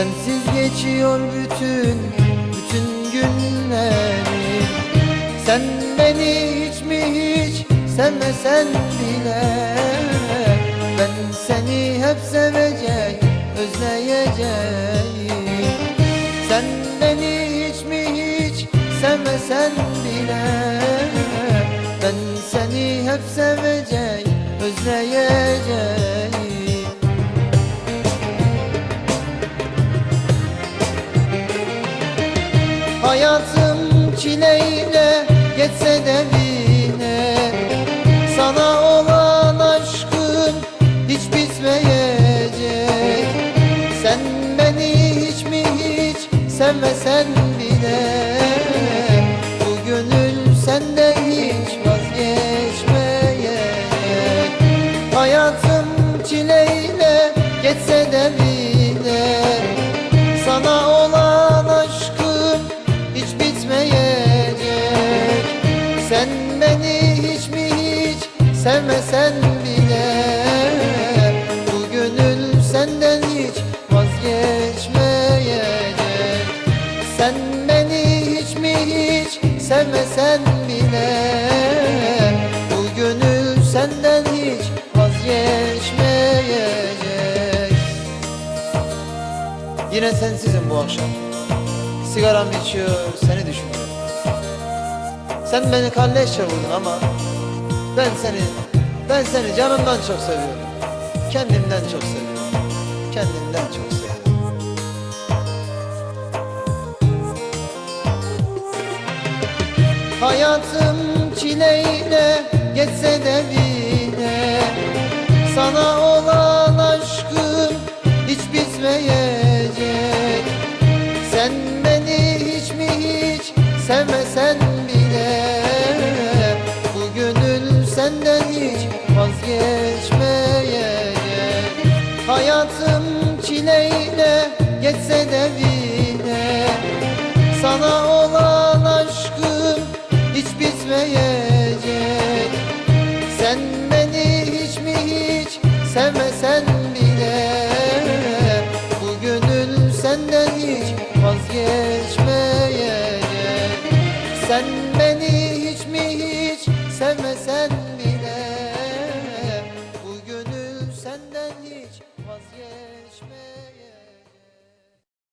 Sensiz geçiyor bütün bütün günlerim Sen beni hiç mi hiç sevmesen bile? Ben seni hep sevecek özleyeceğim Sen beni hiç mi hiç sevmesen bile? Ben seni hep sevecek özleyeceğim Hayatım çileyle geçse de bile Sana olan aşkım hiç bitmeyecek Sen beni hiç mi hiç sevmesen bile Bu gönül senden hiç vazgeçmeyecek Hayatım çileyle geçse de bile sevmesen bile. Bu gönül senden hiç vazgeçmeyecek. Sen beni hiç mi hiç sevmesen bile. Bu gönül senden hiç vazgeçmeyecek. Yine sensizim bu akşam. Sigaramı içiyor, seni düşünüyorum. Sen beni kalleşçe vurdun ama Ben seni, ben seni canımdan çok seviyorum. Kendimden çok seviyorum. Kendimden çok seviyorum. Hayatım çileyle geçse de bile Sana olan aşkım hiç bitmeyecek. Sen beni hiç mi hiç sevmesen çileyle geçse de bile Sana olan aşkım hiç bitmeyecek. Sen beni hiç mi hiç sevmesen